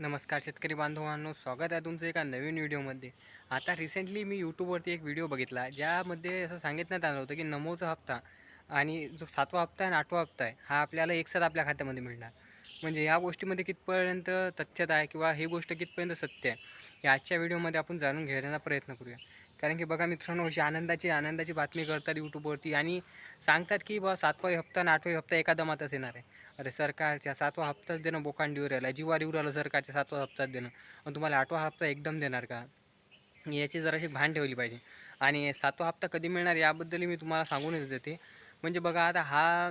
नमस्कार शेतकरी बांधवांनो स्वागत आहे तुमचं एका नवीन व्हिडिओमध्ये. आता रिसेंटली मी यूट्यूबवरती एक व्हिडिओ बघितला ज्यामध्ये असं सांगितण्यात आलं होतं की नमोचा हप्ता आणि जो सातवा हप्ता आहे आणि आठवा हप्ता आहे हा आपल्याला एकसाथ आपल्या खात्यामध्ये मिळणार. म्हणजे या गोष्टीमध्ये कितपर्यंत तथ्यता आहे किंवा ही गोष्ट कितपर्यंत सत्य आहे या आजच्या व्हिडिओमध्ये आपण जाणून घेण्याचा प्रयत्न करूया. कारण की बघा मित्रांनो अशी आनंदाची आनंदाची बातमी करतात यूट्यूबवरती आणि सांगतात की बा सातवा हप्ता आणि आठवा हप्ता एका दमातच येणार आहे. अरे सरकारच्या सातवा हप्ताच देणं बोकांडीवर राहिला जीवार येऊ राहिलं सरकारच्या सातवा हप्ताच देणं. आणि तुम्हाला आठवा हप्ता एकदम देणार का? याची जराशी भान ठेवली पाहिजे. आणि सातवा हप्ता कधी मिळणार याबद्दल मी तुम्हाला सांगूनच देते. म्हणजे बघा आता हा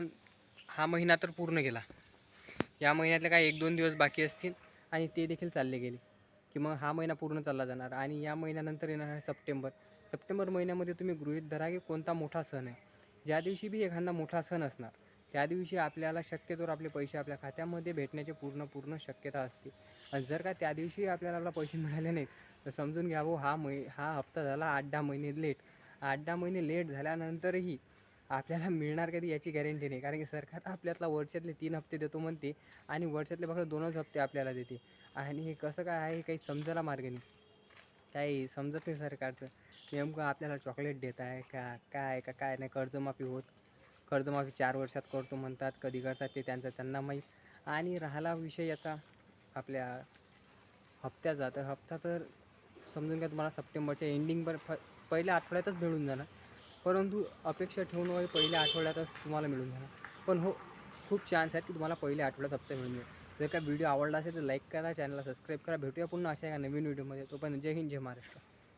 हा महिना तर पूर्ण गेला. या महिन्यातले काय एक दोन दिवस बाकी असतील आणि ते देखील चालले गेले. की मग हा महिना पूर्ण चालला जाणार आणि या महिन्यानंतर येणार आहे सप्टेंबर. सप्टेंबर महिन्यामध्ये तुम्ही गृहित धरा की कोणता मोठा सण आहे. ज्या दिवशी बी एखादा मोठा सण असणार त्या दिवशी आपल्याला शक्यतोवर आपले पैसे आपल्या खात्यामध्ये भेटण्याची पूर्ण पूर्ण शक्यता असते. आणि जर का त्या दिवशी आपल्याला आपला पैसे मिळाले नाहीत तर समजून घ्या हा मै हा हप्ता झाला आठ दहा महिने लेट. आठ दहा महिने लेट झाल्यानंतरही आपल्याला मिळणार कधी याची गॅरंटी नाही. कारण की सरकार आपल्यातला वर्षातले तीन हप्ते देतो म्हणते आणि वर्षातले फक्त दोनच हप्ते आपल्याला देते. आणि हे कसं काय आहे काही समजायला मार्ग नाही. काही समजत नाही सरकारचं. नेमकं आपल्याला चॉकलेट देत आहे का? काय का? काय नाही? कर्जमाफी होत. कर्जमाफी चार वर्षात करतो म्हणतात. कधी करतात ते त्यांचं त्यांना माहीत. आणि राहिला विषय याचा. आपल्या हप्त्याचा. तर हप्ता तर समजून घ्या तुम्हाला सप्टेंबरच्या एंडिंगवर फ पहिल्या आठवड्यातच मिळून जाणार. परंतु अपेक्षा ठेवून वगैरे पहिल्या आठवड्यातच तुम्हाला मिळून जाणार. पण हो खूप चान्स आहेत की तुम्हाला पहिल्या आठवड्यात हप्ता मिळून जाईल जर का व्हिडिओ आवडला असेल तर लाईक करा चॅनलला सबस्क्राईब करा. भेटूया पुन्हा अशा एका नवीन व्हिडिओमध्ये तोपर्यंत जय हिंद जय महाराष्ट्र.